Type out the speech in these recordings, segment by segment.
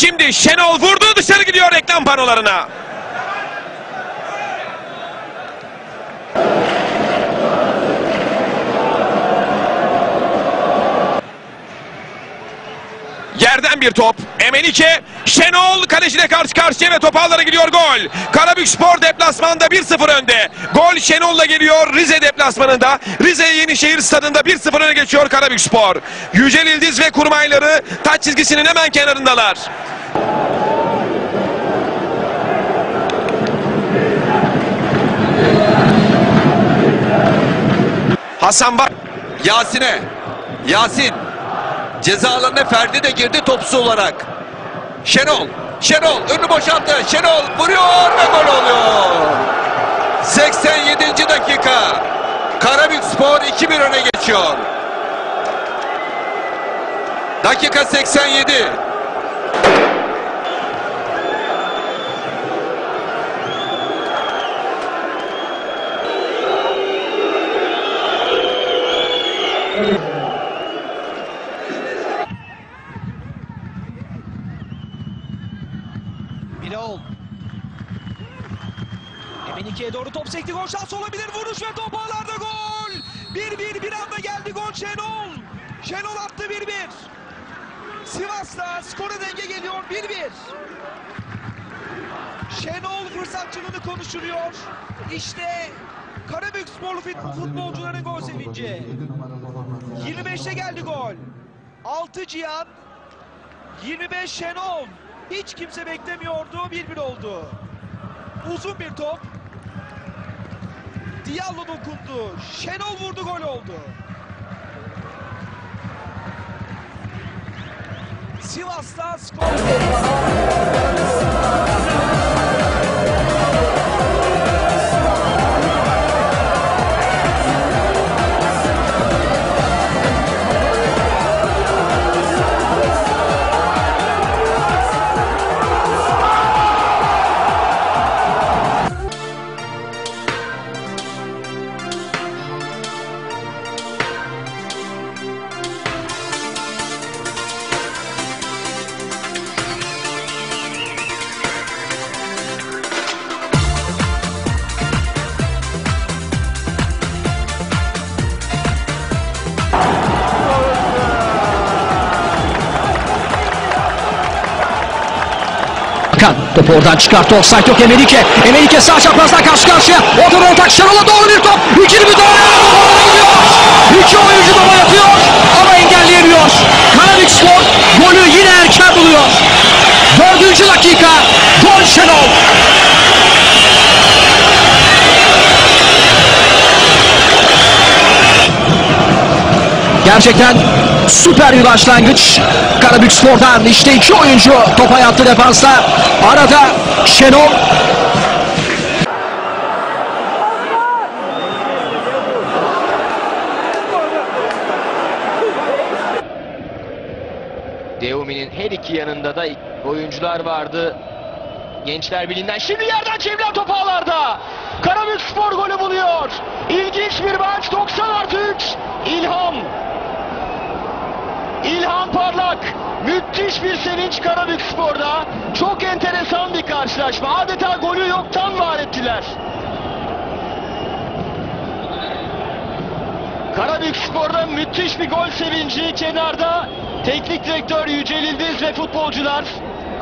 Şimdi Şenol vurdu dışarı gidiyor reklam panolarına. Yerden bir top. Emenike, Şenol kaleciyle karşı karşıya ve top ağlara gidiyor gol. Karabük Spor deplasmanda 1-0 önde. Gol Şenol'la geliyor Rize deplasmanında. Rize Yenişehir stadında 1-0 öne geçiyor Karabük Spor. Yücel İldiz ve kurmayları taç çizgisinin hemen kenarındalar. Hasan Bak Yasin'e. Yasin. Ceza alanına Ferdi de girdi topsu olarak. Şenol. Şenol önünü boşalttı. Şenol vuruyor ve gol oluyor. 87. dakika. Karabük Spor 2-1 öne geçiyor. Dakika 87. Birol. Doğru top sekti. Gol şansı olabilir. Vuruş ve top ağlarda gol. 1-1 bir anda geldi gol Şenol. Şenol attı 1-1. Sivas'ta skora denge geliyor 1-1. Şenol fırsatçılığını konuşturuyor. İşte Karabük sporlu fit- futbolcuların gol sevinci. 25'te geldi gol. 6 Cihan, 25 Şenol. Hiç kimse beklemiyordu. 1-1 oldu. Uzun bir top. Diallo dokundu. Şenol vurdu gol oldu. Sivas'ta skor. Kan topu oradan çıkarttı. Offside yok Emenike. Emenike sağ çaprazdan karşı karşıya. Orta ortak Şenol'a doğru bir top. İkili müdahale. İki oyuncu baba yapıyor ama engelleyemiyor. Karabük Spor golü yine erken buluyor. Dördüncü dakika. Gol Şenol. Gerçekten süper bir başlangıç. Karabük Spor'dan işte iki oyuncu topa yattı defansta. Arada Şenol Deumi'nin her iki yanında da oyuncular vardı. Gençler Birliği'nden şimdi yerden çevrilen top ağlarda. Karabük Spor golü buluyor. İlginç bir maç 90 artı 3. İlham. İlhan Parlak. Müthiş bir sevinç Karabük Spor'da. Çok enteresan bir karşılaşma. Adeta golü yoktan var ettiler. Karabük Spor'da müthiş bir gol sevinci kenarda. Teknik direktör Yücel İldiz ve futbolcular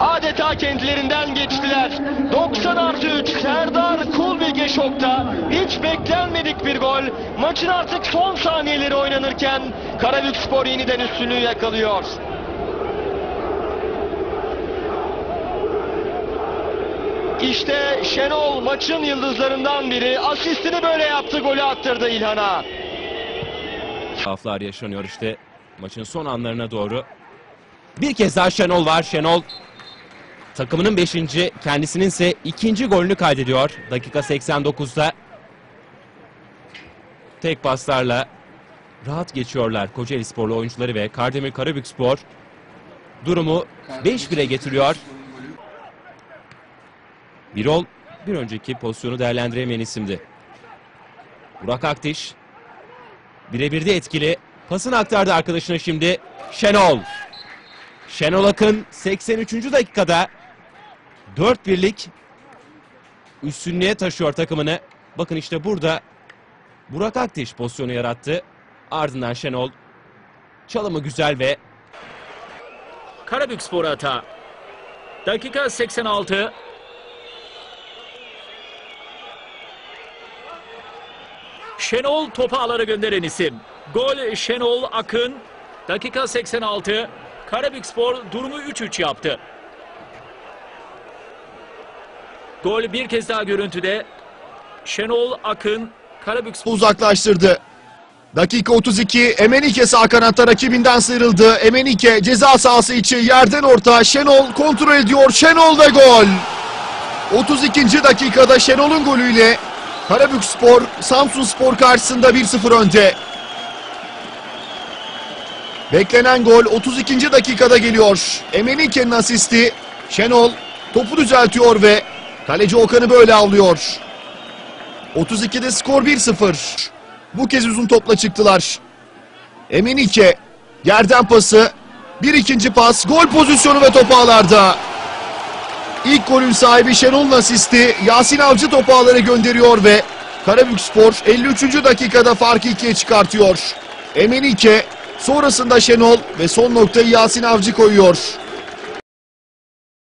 adeta kendilerinden geçtiler. 90 artı 3 Serdar Kulbilge şokta. Hiç beklenmedik bir gol. Maçın artık son saniyeleri oynanırken Karabük Spor yeniden üstünlüğü yakalıyor. İşte Şenol maçın yıldızlarından biri. Asistini böyle yaptı, golü attırdı İlhan'a. Haflar yaşanıyor işte maçın son anlarına doğru. Bir kez daha Şenol var. Şenol takımının 5. kendisinin ise ikinci golünü kaydediyor. Dakika 89'da tek paslarla rahat geçiyorlar Kocaeli Sporlu oyuncuları ve Kardemir Karabük Spor durumu 5-1'e getiriyor. Birol bir önceki pozisyonu değerlendiremeyen isimdi. Burak Aktiş Birebir de etkili. Pasını aktardı arkadaşına şimdi. Şenol. Şenol Akın 83. dakikada 4 birlik üstünlüğe taşıyor takımını. Bakın işte burada Burak Akteş pozisyonu yarattı. Ardından Şenol çalımı güzel ve Karabük Spor hata. Dakika 86. Şenol topu ağlara gönderen isim. Gol Şenol Akın. Dakika 86. Karabük Spor durumu 3-3 yaptı. Gol bir kez daha görüntüde. Şenol Akın Karabük Spor uzaklaştırdı. Dakika 32 Emenike sağ kanatta rakibinden sıyrıldı. Emenike ceza sahası içi yerden orta Şenol kontrol ediyor. Şenol ve gol. 32. dakikada Şenol'un golüyle Karabük Spor Samsun Spor karşısında 1-0 önde. Beklenen gol 32. dakikada geliyor. Emenike'nin asisti Şenol topu düzeltiyor ve kaleci Okan'ı böyle avlıyor. 32'de skor 1-0. Bu kez uzun topla çıktılar. Emenike yerden pası. Bir ikinci pas. Gol pozisyonu ve topu ağlarda. İlk golün sahibi Şenol'un asisti. Yasin Avcı topu ağlara gönderiyor ve Karabükspor 53. dakikada farkı ikiye çıkartıyor. Emenike sonrasında Şenol ve son noktayı Yasin Avcı koyuyor.